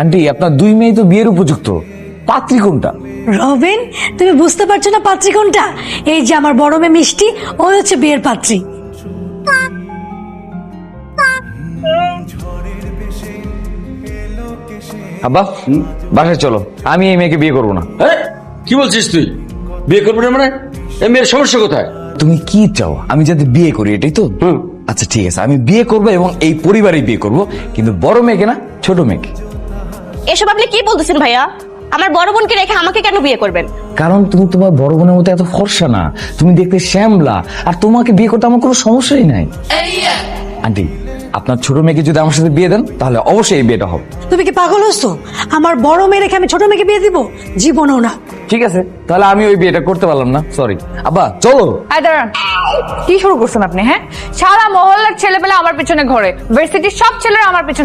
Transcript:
Aunty আপনার দুই মেয়ে তো বিয়ের উপযুক্ত। পাত্রী কোনটা? রবিন তুমি বুঝতে পারছ না পাত্রী কোনটা? এই যে আমার বড় মেয়ে মিষ্টি ওই হচ্ছে বিয়ের পাত্রী। আব্বা বাসায় চলো। আমি এই মেয়েকে বিয়ে করব না। কি বলছিস তুই? বিয়ে করবি না মানে? এই মেয়ের সমস্যা কোথায়? তুমি কি চাও? আমি যাতে বিয়ে করি এটাই তো? আচ্ছা ঠিক আছে। আমি বিয়ে করব এবং এই পরিবারে বিয়ে করব কিন্তু বড় মেয়েকে না ছোট মেয়েকে। এসব আপনি কি বলতেছেন ভাইয়া? আমার বড় বোনকে রেখে আমাকে কেন বিয়ে করবেন? কারণ তুমি তোমার বড় বোনের মতো এত ফর্সা না। তুমি দেখতে শ্যামলা। আর তোমাকে বিয়ে করতে আমার কোনো সমস্যাই নাই। আন্টি আপনার ছোট মেয়েকে যদি আমার সাথে বিয়ে দেন তাহলে অবশ্যই এই বিয়েটা হবে। তুমি কি পাগল হচ্ছো আমার বড় মেয়ে রেখে আমি ছোট মেয়েকে বিয়ে দিব? জীবনও না। ঠিক আছে তাহলে আমি ওই বিয়েটা করতে পারলাম না সরি আব্বা চলো। আয় দাঁড়ান। কি শুরু করছেন আপনি হ্যাঁ? সারা মহল্লার ছেলেপেলে আমার পিছনে ঘরে। ভার্সিটির সব ছেলেরা আমার পিছনে